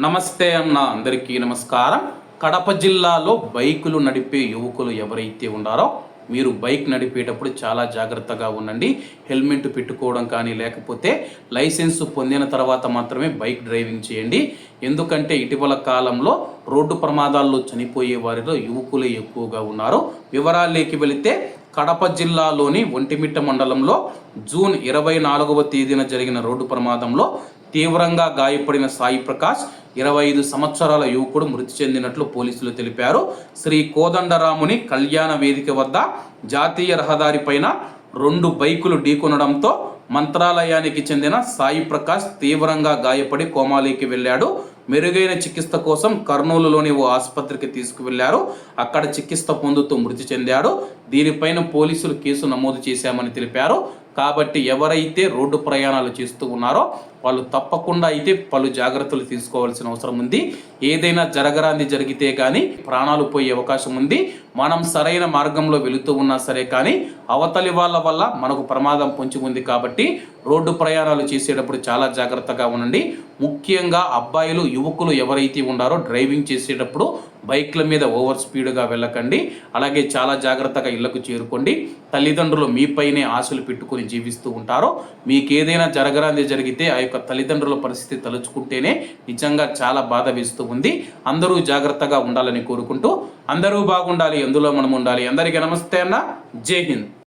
నమస్తే అన్న అందరికీ నమస్కారం. కడప జిల్లాలో బైకులు నడిపే యువకులు ఎవరైతే ఉన్నారో మీరు బైక్ నడిపేటప్పుడు చాలా జాగ్రత్తగా ఉండండి. హెల్మెట్ పెట్టుకోవడం కానీ లేకపోతే లైసెన్స్ పొందిన తర్వాత మాత్రమే బైక్ డ్రైవింగ్ చేయండి. ఎందుకంటే ఇటీవల కాలంలో రోడ్డు ప్రమాదాల్లో చనిపోయే వారిలో యువకులే ఎక్కువగా ఉన్నారు. వివరాల్లోకి వెళితే కడప జిల్లాలోని ఒంటిమిట్ట మండలంలో జూన్ ఇరవై నాలుగవ తేదీన జరిగిన రోడ్డు ప్రమాదంలో తీవ్రంగా గాయపడిన సాయి ప్రకాష్ ఇరవై ఐదు సంవత్సరాల యువకుడు మృతి చెందినట్లు పోలీసులు తెలిపారు. శ్రీ కోదండరాముని కళ్యాణ వేదిక వద్ద జాతీయ రహదారిపైన రెండు బైకులు ఢీకొనడంతో మంత్రాలయానికి చెందిన సాయి ప్రకాష్ తీవ్రంగా గాయపడి కోమాలీకి వెళ్ళాడు. మెరుగైన చికిత్స కోసం కర్నూలులోని ఓ ఆసుపత్రికి తీసుకువెళ్ళారు. అక్కడ చికిత్స పొందుతూ మృతి చెందాడు. దీనిపైన పోలీసులు కేసు నమోదు చేశామని తెలిపారు. కాబట్టి ఎవరైతే రోడ్డు ప్రయాణాలు చేస్తూ ఉన్నారో వాళ్ళు తప్పకుండా అయితే పలు జాగ్రత్తలు తీసుకోవాల్సిన అవసరం ఉంది. ఏదైనా జరగరాంది జరిగితే కానీ ప్రాణాలు పోయే అవకాశం ఉంది. మనం సరైన మార్గంలో వెళుతూ ఉన్నా సరే కానీ అవతలి వాళ్ళ వల్ల మనకు ప్రమాదం పొంచి ఉంది కాబట్టి రోడ్డు ప్రయాణాలు చేసేటప్పుడు చాలా జాగ్రత్తగా ఉండండి. ముఖ్యంగా అబ్బాయిలు యువకులు ఎవరైతే ఉన్నారో డ్రైవింగ్ చేసేటప్పుడు బైక్ల మీద ఓవర్ స్పీడ్గా వెళ్ళకండి. అలాగే చాలా జాగ్రత్తగా ఇళ్ళకు చేరుకోండి. తల్లిదండ్రులు మీపైనే ఆశలు పెట్టుకొని జీవిస్తూ ఉంటారో. మీకు ఏదైనా జరగరాంది జరిగితే ఆ యొక్క తల్లిదండ్రుల పరిస్థితి తలుచుకుంటేనే నిజంగా చాలా బాధ వేస్తూ ఉంది. అందరూ జాగ్రత్తగా ఉండాలని కోరుకుంటూ అందరూ బాగుండాలి ఎందులో మనం ఉండాలి అందరికీ నమస్తే అన్న. జై హింద్.